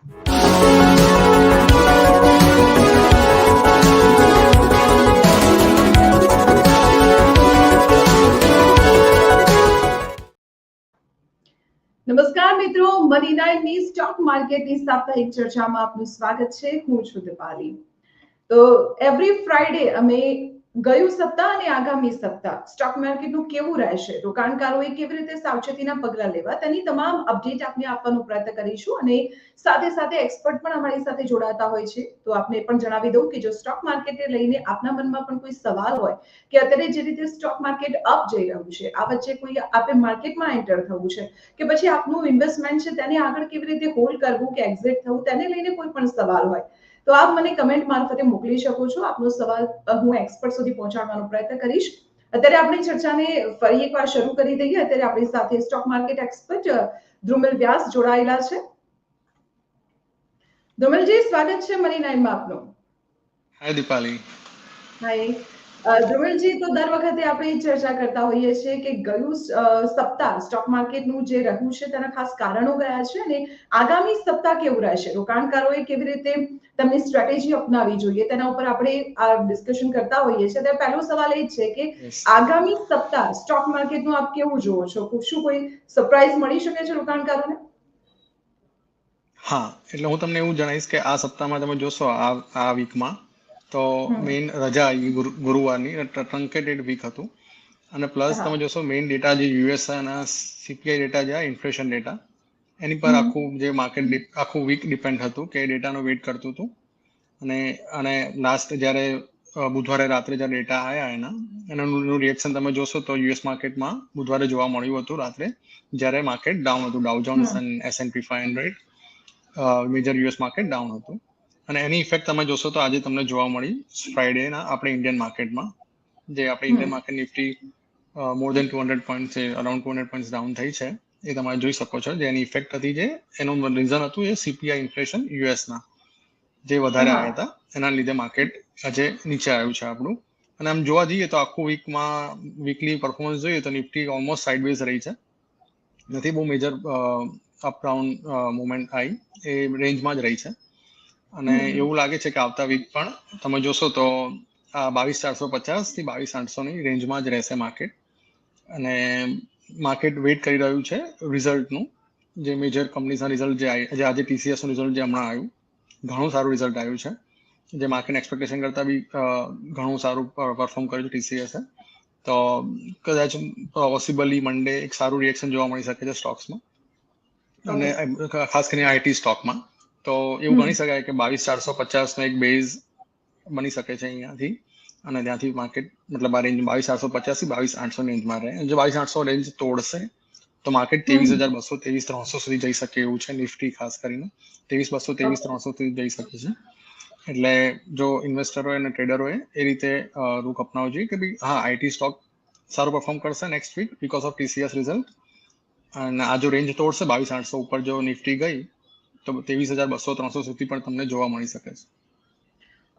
નમસ્કાર મિત્રો money નાઇનની stock માર્કેટની સાપ્તાહિક ચર્ચામાં આપનું સ્વાગત છે. હું છું દીપાલી. તો એવરી ફ્રાઈડે અમે ગયું સપ્તાહ અને આગામી સપ્તાહ. સ્ટોક માર્કેટનું કેવું રહેશે? રોકાણકારોએ કેવી રીતે સાવચેતીના પગલાં લેવા? તેની તમામ અપડેટ આપને આપવાનો પ્રયત્ન કરીશું અને સાથે સાથે એક્સપર્ટ પણ અમારી સાથે જોડાતા હોય છે. તો આપને પણ જણાવી દઉં કે જો સ્ટોક માર્કેટને લઈને આપના મનમાં પણ કોઈ સવાલ હોય કે અત્યારે જે રીતે સ્ટોક માર્કેટ અપ જઈ રહ્યું છે, આ વચ્ચે કોઈ આપે માર્કેટમાં એન્ટર થવું છે કે પછી આપનું ઇન્વેસ્ટમેન્ટ છે તેને આગળ કેવી રીતે હોલ્ડ કરવું કે એક્ઝિટ થવું, તેને લઈને કોઈ પણ સવાલ હોય તો આપ મને કમેન્ટ મારફતે મોકલી શકો છો. આપનો સવાલ હું એક્સપર્ટ સુધી પહોંચાડવાનો પ્રયત્ન કરીશ. અત્યારે આપણે ચર્ચાને ફરી એકવાર શરૂ કરી દઈએ. અત્યારે આપણી સાથે stock market expert Dhrumil Vyas જોડાયેલા છે. ધ્રુમિલજી સ્વાગત છે મની નાઇનમાં આપનું. હાય દીપાલી હાય અ, તો દર વખતે આપણે ચર્ચા કરતા હોઈએ છીએ કે ગયું સપ્તાહ સ્ટોક માર્કેટનું જે રહ્યું છે તેના ખાસ કારણો ગયા છે અને આગામી સપ્તાહ કેવું રહેશે? રોકાણકારોએ કેવી રીતે તેમની સ્ટ્રેટેજી અપનાવવી જોઈએ? તેના ઉપર આપણે આ ડિસ્કશન કરતા હોઈએ છીએ. ત્યારે પહેલો સવાલ એ જ છે કે આગામી સપ્તાહ સ્ટોક માર્કેટનું આપ કેવું જોવો છો? શું કોઈ સરપ્રાઈઝ મળી શકે છે રોકાણકારોને? હા એટલે હું તમને એવું જણાવીશ કે આ સપ્તાહમાં તમે જોશો આ આ વીકમાં તો. મેઇન રજા આવી ગુરુવારની ટ્રંકેટેડ વીક હતું. અને પ્લસ તમે જોશો મેઇન ડેટા જે યુએસના સીપીઆઈ ડેટા જે ઇન્ફ્લેશન ડેટા એની પર આખું જે માર્કેટ આખું વીક ડિપેન્ડ હતું કે ડેટાનો વેઇટ કરતું હતું. અને અને લાસ્ટ જ્યારે બુધવારે રાત્રે જ્યારે ડેટા આવ્યા એના એનું રિએક્શન તમે જોશો તો યુએસ માર્કેટમાં બુધવારે જોવા મળ્યું હતું રાત્રે જ્યારે માર્કેટ ડાઉન હતું. ડાઉ જોન્સ એસ અને S and P five hundred major US market down હતું. અને એની ઇફેક્ટ તમે જોશો તો આજે તમને જોવા મળી ફ્રાઈડેના આપણે ઇન્ડિયન માર્કેટમાં જે આપણે. Indian market Nifty more than two hundred point છે around two hundred point down થઈ છે એ તમે જોઈ શકો છો. જે એની ઇફેક્ટ હતી જે એનું રીઝન હતું એ સીપીઆઈ ઇન્ફ્લેશન યુએસના જે વધારે આવ્યા હતા એના લીધે માર્કેટ આજે નીચે આવ્યું છે આપણું. અને આમ જોવા જઈએ તો આખું વીકમાં વીકલી પરફોર્મન્સ જોઈએ તો નિફ્ટી ઓલમોસ્ટ સાઇડવેઝ રહી છે. નથી બહુ મેજર અપ ડાઉન મુવમેન્ટ આવી એ રેન્જમાં જ રહી છે. અને એવું લાગે છે કે આવતા વીક પણ તમે જોશો તો આ બાવીસ ચારસો પચાસથી બાવીસ આઠસોની રેન્જમાં જ રહેશે માર્કેટ અને માર્કેટ વેઇટ કરી રહ્યું છે રિઝલ્ટનું જે મેજર કંપનીઝના રિઝલ્ટ જે જે આજે ટીસીએસનું રિઝલ્ટ જે હમણાં આવ્યું ઘણું સારું રિઝલ્ટ આવ્યું છે. જે માર્કેટ એક્સપેક્ટેશન કરતાં બી ઘણું સારું પરફોર્મ કર્યું છે ટીસીએસે તો કદાચ પોસિબલી મંડે એક સારું રિએક્શન જોવા મળી શકે છે સ્ટોક્સમાં અને ખાસ કરીને આઈટી સ્ટોકમાં તો એવું હમ. ગણી શકાય કે બાવીસ ચારસો પચાસનો એક બેઝ બની શકે છે અહીંયાથી. અને ત્યાંથી માર્કેટ મતલબ આ રેન્જ બાવીસ ચારસો પચાસથી બાવીસ આઠસો રેન્જમાં રહે. જો બાવીસ આઠસો રેન્જ તોડશે તો માર્કેટ ત્રેવીસ હજાર બસો ત્રેવીસ ત્રણસો સુધી જઈ શકે એવું છે નિફ્ટી ખાસ કરીને. ત્રેવીસ બસો ત્રેવીસ ત્રણસો સુધી જઈ શકે છે. એટલે જો ઇન્વેસ્ટરોએ અને ટ્રેડરોએ એ રીતે અ, રૂખ અપનાવવું જોઈએ કે ભાઈ હા આઈટી સ્ટોક સારું પરફોર્મ કરશે next week because of TCS result અને આ જો રેન્જ તોડશે બાવીસ આઠસો ઉપર જો નિફ્ટી ગઈ તો ત્રેવીસ હજાર બસો ત્રણસો સુધી પણ તમને જોવા મળી શકે છે.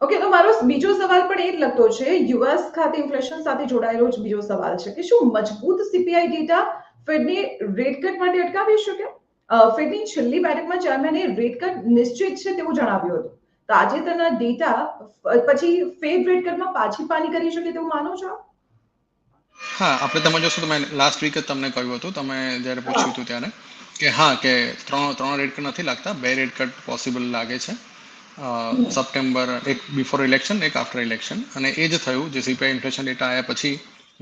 ઓકે તો મારો બીજો સવાલ પણ એ જ લગતો છે. યુએસ ખાતે ઇન્ફ્લેશન સાથે જોડાયેલો જ બીજો સવાલ છે કે શું મજબૂત સીપીઆઈ ડેટા ફેડને રેટ કટ માટે અટકાવી શકે? ફેડની છેલ્લી બેઠકમાં ચેરમેને રેટ કટ નિશ્ચિત છે તેવું જણાવ્યું હતું. તાજેતરના ડેટા પછી ફેડ રેટ કટમાં પાછી પાની કરી શકે તેવું માનો છો હા આપણે તમે જોશો તો મેં લાસ્ટ વીક જ તમને કહ્યું હતું. તમે જ્યારે પૂછ્યું હતું ત્યારે. કે હા, કે ત્રણ ત્રણ રેડ કટ નથી લાગતા, બે રેડ કટ પોસિબલ લાગે છે. સપ્ટેમ્બર એક બિફોર ઇલેક્શન એક આફ્ટર ઇલેક્શન અને એ જ થયું, જે સીપીઆઈ ઇન્ફ્લેશન ડેટા આવ્યા પછી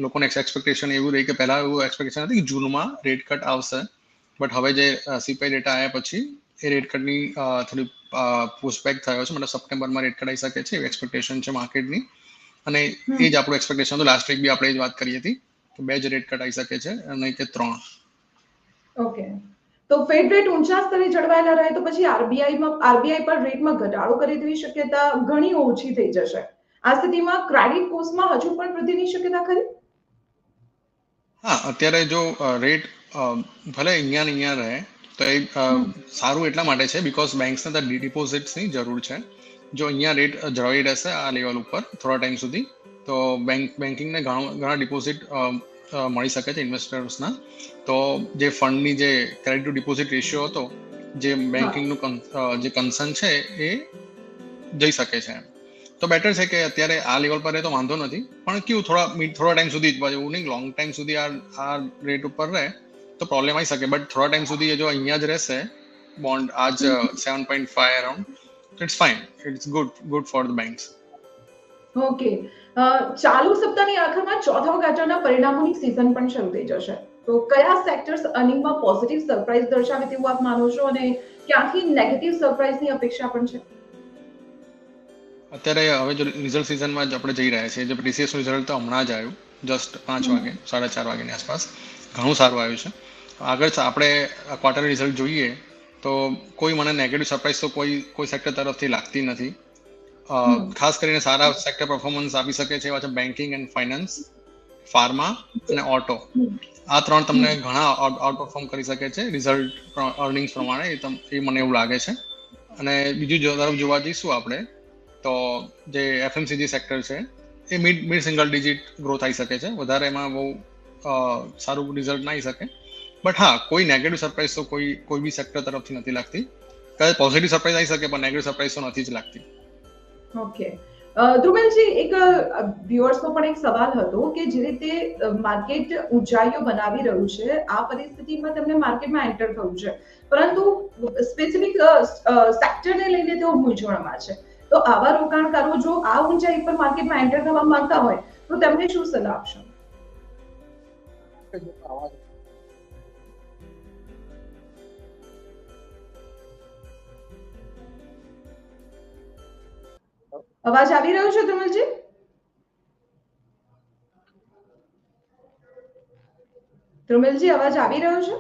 લોકોને એક્સપેક્ટેશન એવું રહી કે પહેલાં એવું એક્સપેક્ટેશન હતી કે જૂનમાં રેટ કટ આવશે. બટ હવે જે સીપીઆઈ ડેટા આવ્યા પછી, એ રેટ કટની થોડી પુશબેક થયો છે. મતલબ સપ્ટેમ્બરમાં રેટ કટ આવી શકે છે એક્સપેક્ટેશન છે માર્કેટની. અને એ જ આપણું એક્સપેક્ટેશન હતું. લાસ્ટ વીક બી આપણે એ જ વાત કરી હતી કે બે જ રેટ કટ આવી શકે છે અને કે ત્રણ. ઓકે તો ફેડ રેટ ઊંચા સ્તરે જળવાયેલા રહે તો પછી આરબીઆઈમાં આરબીઆઈ પર રેટમાં ઘટાડો કરી દેવી શક્યતા ઘણી ઓછી થઈ જશે. આ સ્થિતિમાં ક્રેડિટ કોસ્ટમાં હજુ પણ વૃદ્ધિની શક્યતા ખરી? હા અત્યારે જો રેટ ભલે અહીંયા ને અહીંયા રહે તો એ સારું એટલા માટે છે બીકોઝ બેંક્સને તો ડિપોઝિટ્સની જરૂર છે. જો અહીંયા રેટ જળવાઈ રહેશે આ લેવલ ઉપર થોડા ટાઈમ સુધી તો બેંક બેન્કિંગને ઘણા ઘણા ડિપોઝિટ મળી શકે છે ઇન્વેસ્ટર્સના તો જે ફંડની જે ક્રેડિટ ટુ ડિપોઝિટ રેશિયો હતો જે બેન્કિંગનું જે કન્સર્ન છે એ જઈ શકે છે તો બેટર છે કે અત્યારે આ લેવલ પર રહે તો વાંધો નથી. પણ કેવું થોડા થોડા ટાઈમ સુધી જ એવું નહીં લોંગ ટાઈમ સુધી આ આ રેટ ઉપર રહે તો પ્રોબ્લેમ આવી શકે. બટ થોડા ટાઈમ સુધી જો અહીંયા જ રહેશે બોન્ડ આજ seven point five around it's fine it's good good for the banks okay ચાલુ સપ્તાહની આખરમાં ચોથા ગાંઠના પરિણામોની સિઝન પણ શરૂ થઈ જશે. તો કયા સેક્ટર્સ અર્નિંગમાં પોઝિટિવ સરપ્રાઇઝ દર્શાવે તેવું આપ માનો છો અને ક્યાંથી નેગેટિવ સરપ્રાઇઝની અપેક્ષા પણ છે? અત્યારે હવે જો રિઝલ્ટ સિઝનમાં જ આપણે જઈ રહ્યા છીએ. જે પ્રીસીએસ રિઝલ્ટ તો હમણાં જ આવ્યું. જસ્ટ પાંચ વાગે સાડા ચાર વાગ્યાની આસપાસ. ઘણું સારું આવ્યું છે. આગળ આપણે ક્વાર્ટર રિઝલ્ટ જોઈએ તો કોઈ મને નેગેટિવ સરપ્રાઇઝ તો કોઈ કોઈ સેક્ટર તરફથી લાગતી નથી. ખાસ કરીને સારા સેક્ટર પરફોર્મન્સ આપી શકે છે એવા છે બેન્કિંગ એન્ડ ફાઇનાન્સ ફાર્મા અને ઓટો આ ત્રણ તમને ઘણા આઉટ પરફોર્મ કરી શકે છે રિઝલ્ટ અર્નિંગ્સ પ્રમાણે એ મને એવું લાગે છે. અને બીજું તરફ જોવા જઈશું આપણે તો જે એફએમસીજી સેક્ટર છે એ mid mid single digit growth આવી શકે છે. વધારે એમાં બહુ સારું રિઝલ્ટ ના આવી શકે. બટ હા કોઈ નેગેટિવ સરપ્રાઇઝ તો કોઈ કોઈ બી સેક્ટર તરફથી નથી લાગતી. કદાચ પોઝિટિવ સરપ્રાઇઝ આવી શકે પણ નેગેટિવ સરપ્રાઇઝ તો નથી જ લાગતી. ઓકે ધ્રુમેલજી એક વ્યુઅર્સનો પણ એક સવાલ હતો કે જે રીતે માર્કેટ ઊંચાઈઓ બનાવી રહ્યું છે, આ પરિસ્થિતિમાં તેમને માર્કેટમાં એન્ટર થવું છે. પરંતુ સ્પેસિફિક સેક્ટરને લઈને તેઓ મૂંઝવણમાં છે. તો આવા રોકાણકારો જો આ ઊંચાઈ પર માર્કેટમાં એન્ટર થવા માંગતા હોય, તો તેમને શું સલાહ આપશો? અવાજ આવી રહ્યો છે ધ્રુમલજી ધ્રુમલજી અવાજ આવી રહ્યો છે?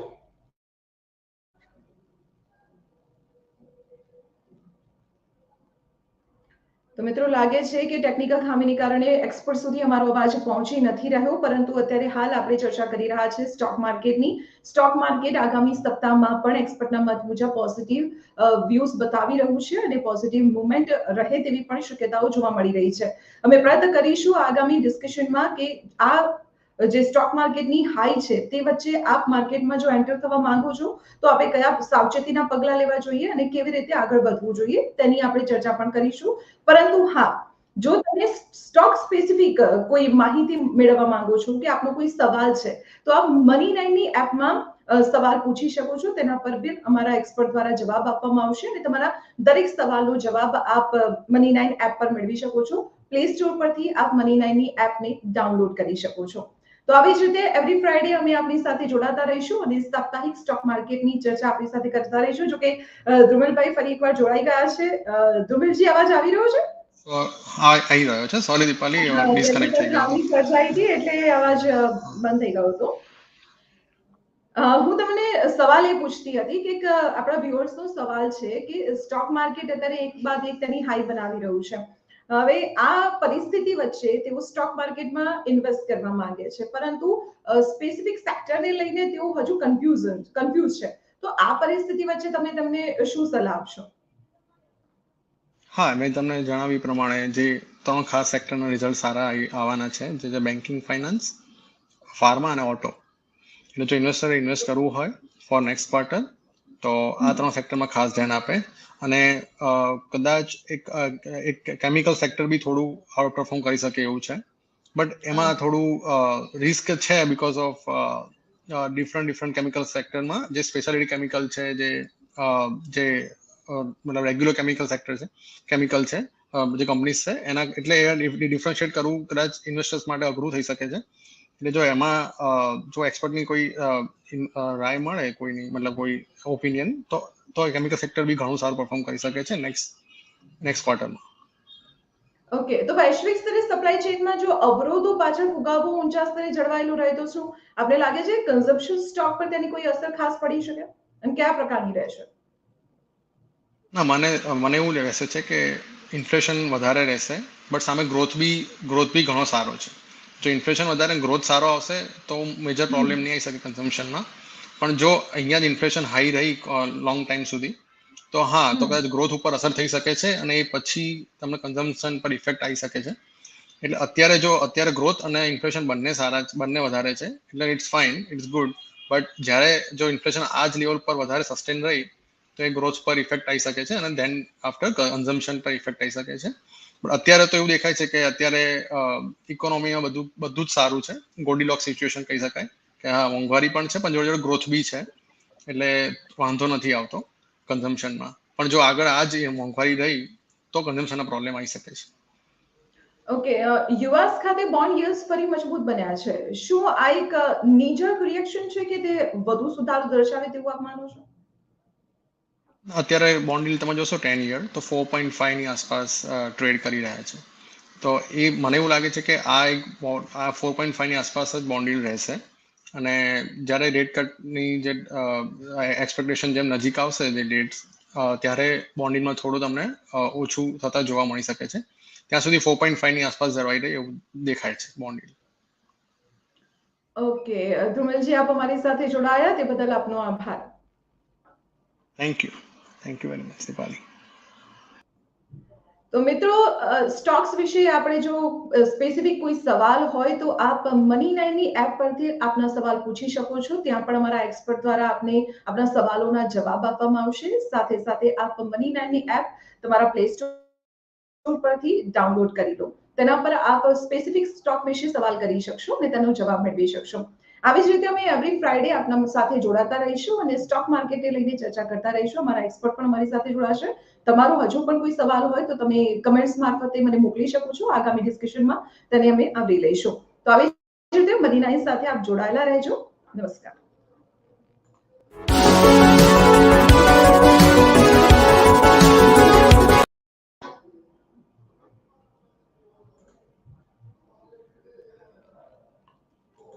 તો લાગે છે કે ટેકનિકલ ખામીને કારણે એક્સપર્ટ સુધી અમારો અવાજ પહોંચી નથી રહ્યો, પરંતુ અત્યારે હાલ આપણે ચર્ચા કરી રહ્યા છે સ્ટોક માર્કેટની સ્ટોક માર્કેટ આગામી સપ્તાહમાં પણ એક્સપર્ટના મત મુજબ પોઝિટિવ વ્યૂઝ બતાવી રહ્યું છે અને પોઝિટિવ મુવમેન્ટ રહે તેવી પણ શક્યતાઓ જોવા મળી રહી છે. અમે પ્રયત્ન કરીશું આગામી ડિસ્કશનમાં કે આ જે સ્ટોક માર્કેટની હાઈ છે, તે વચ્ચે આપ માર્કેટમાં જો એન્ટર થવા માંગો છો, તો આપણે કયા સાવચેતીના પગલા લેવા જોઈએ અને કેવી રીતે આગળ વધવું જોઈએ, તેની આપણે ચર્ચા પણ કરીશું. પરંતુ હા, જો તમે સ્ટોક સ્પેસિફિક કોઈ માહિતી મેળવવા માંગો છો કે આપનો કોઈ સવાલ છે, તો આપ મની નાઇનની એપમાં સવાલ પૂછી શકો છો. તેના પર બી અમારા એક્સપર્ટ દ્વારા જવાબ આપવામાં આવશે અને તમારા દરેક સવાલનો જવાબ આપ મની નાઇન એપ પર મેળવી શકો છો. પ્લે સ્ટોર પરથી આપ મની નાઇનની એપને ડાઉનલોડ કરી શકો છો. તો આવી જ રીતે એવરી ફ્રાઈડે અમે આપની સાથે જોડાતા રહીશું અને સાપ્તાહિક સ્ટોક માર્કેટની ચર્ચા આપણી સાથે કરતા રહીશું. જો કે ધ્રુમેલભાઈ ફરી એકવાર જોડાઈ ગયા છે. ધ્રુમેલજી અવાજ આવી રહ્યો છે? આવી રહ્યો છે. સોરી દીપાલી ડિસ્કનેક્ટ થઈ ગયો. સર્જાઈ હતી એટલે અવાજ બંધ થઈ ગયો હતો. હું તમને સવાલ એ પૂછતી હતી કે આપણા વ્યુઅર્સ નો સવાલ છે કે સ્ટોક માર્કેટ અત્યારે એક બાદ એક તેની હાઈ બનાવી રહ્યું છે. હવે આ પરિસ્થિતિ વચ્ચે તેઓ સ્ટોક માર્કેટમાં ઇન્વેસ્ટ કરવા માંગે છે. પરંતુ સ્પેસિફિક સેક્ટરને લઈને તેઓ હજુ કન્ફ્યુઝન કન્ફ્યુઝ છે. તો આ પરિસ્થિતિ વચ્ચે તમે તમને શું સલાહ આપશો? હા, મેં તમને જણાવ્યું પ્રમાણે જે ત્રણ ખાસ સેક્ટરના રિઝલ્ટ સારા આવવાના છે. જે બેન્કિંગ ફાઇનાન્સ ફાર્મા અને ઓટો એટલે જો ઇન્વેસ્ટરે ઇન્વેસ્ટ કરવું હોય ફોર નેક્સ્ટ ક્વાર્ટર તો આ ત્રણ સેક્ટરમાં ખાસ ધ્યાન આપે. અને કદાચ એક એક કેમિકલ સેક્ટર બી થોડું આઉટ પરફોર્મ કરી શકે એવું છે. બટ એમાં થોડું રિસ્ક છે because of different different chemical સેક્ટરમાં જે સ્પેશિયાલિટી કેમિકલ છે, જે જે મતલબ રેગ્યુલર કેમિકલ સેક્ટર છે કેમિકલ છે જે કંપનીઝ છે, એના, એટલે ડિફરન્શિએટ કરવું કદાચ ઇન્વેસ્ટર્સ માટે અઘરું થઈ શકે છે. એટલે જો એમાં જો એક્સપર્ટની કોઈ રાય મળે કોઈની મતલબ કોઈ ઓપિનિયન તો તો કેમિકલ સેક્ટર બી ઘણું સારું પરફોર્મ કરી શકે છે નેક્સ્ટ નેક્સ્ટ ક્વાર્ટરમાં ઓકે તો વૈશ્વિક સ્તરે સપ્લાય ચેઇનમાં જો અવરોધો પાછળ ફુગાવો ઊંચા સ્તરે જળવાયેલો રહે તો શું? આપણે લાગે છે કન્ઝમ્પશન સ્ટોક પર તેની કોઈ અસર ખાસ પડી શકે? અને કયા પ્રકારની રહેશે ના મને મને એવું રહેશે છે કે ઇન્ફ્લેશન વધારે રહેશે બટ સામે ગ્રોથ બી ગ્રોથ બી ઘણો સારો છે. જો ઇન્ફ્લેશન વધારે ગ્રોથ સારો આવશે તો મેજર પ્રોબ્લેમ નહીં આવી શકે કન્ઝમ્પશનમાં પણ જો અહીંયા જ ઇન્ફ્લેશન હાઈ રહી લોંગ ટાઈમ સુધી તો હા તો કદાચ ગ્રોથ ઉપર અસર થઈ શકે છે અને એ પછી તમને કન્ઝમ્પશન પર ઇફેક્ટ આવી શકે છે. એટલે અત્યારે જો અત્યારે ગ્રોથ અને ઇન્ફ્લેશન બંને સારા બંને વધારે છે એટલે it's fine it's good but જ્યારે જો ઇન્ફ્લેશન આ જ લેવલ પર વધારે સસ્ટેન રહી તો એ ગ્રોથ પર ઇફેક્ટ આવી શકે છે અને ધેન આફ્ટર કન્ઝમ્પશન પર ઇફેક્ટ આવી શકે છે. પણ અત્યારે તો એવું દેખાય છે કે અત્યારે ઇકોનોમીમાં બધું બધું જ સારું છે. ગોડીલોક સિચ્યુએશન કહી શકાય. કે હા, મોંઘવારી પણ છે, પણ જોડે જોડે ગ્રોથ બી છે. એટલે વાંધો નથી આવતો કન્ઝમ્પશનમાં પણ જો આગળ આ જ મોંઘવારી રહી, તો કન્ઝમ્પશનના પ્રોબ્લેમ આવી શકે છે. ઓકે યુએસ ખાતે બોન્ડ યીલ્ડ્સ ફરી મજબૂત બન્યા છે. શું આ એક નીજર રિએક્શન છે કે તે વધુ સુધારો દર્શાવે તેવું આપ માનો છો? અત્યારે બોન્ડ ડીલ તમે જોશો ટેન યર તો ફોર પોઈન્ટ ફાઈવની આસપાસ ટ્રેડ કરી રહ્યા છે. તો એ મને એવું લાગે છે કે આ એક આ ફોર પોઈન્ટ ફાઈવની આસપાસ જ બોન્ડ ડીલ રહેશે. અને જ્યારે રેટ કટની જે એક્સપેક્ટેશન જેમ નજીક આવશે જે ડેટ ત્યારે બોન્ડિંગમાં થોડું તમને ઓછું થતા જોવા મળી શકે છે. ત્યાં સુધી ફોર પોઈન્ટ ફાઈવની આસપાસ જળવાઈ રહે એવું દેખાય છે બોન્ડ ડીલ ઓકે ધ્રુમલજી આપ અમારી સાથે જોડાયા તે બદલ આપનો આભાર. Thank you thank you very much Deepali તો મિત્રો સ્ટોક્સ વિશે આપણે જો સ્પેસિફિક કોઈ સવાલ હોય તો આપ મની નાઇનની એપ પરથી આપના સવાલ પૂછી શકો છો. ત્યાં પણ અમારા એક્સપર્ટ દ્વારા આપને આપના સવાલોના જવાબ આપવામાં આવશે. સાથે સાથે આપ મની નાઇનની એપ તમારા પ્લે સ્ટોર પરથી ડાઉનલોડ કરી લો. તેના પર આપ સ્પેસિફિક સ્ટોક વિશે સવાલ કરી શકશો અને તેનો જવાબ મેળવી શકશો. આવી જ રીતે અમે એવરી ફ્રાઈડે આપના સાથે જોડાતા રહીશું અને સ્ટોક માર્કેટને લઈને ચર્ચા કરતા રહીશું. અમારા એક્સપર્ટ પણ અમારી સાથે જોડાશે. તમારો હજુ પણ કોઈ સવાલ હોય તો તમે કમેન્ટ્સ મારફતે મને મોકલી શકો છો. આગામી ડિસ્કશનમાં તેને અમે આવરી લઈશું. તો આવી જ રીતે મદીનાની સાથે આપ જોડાયેલા રહેજો. નમસ્કાર.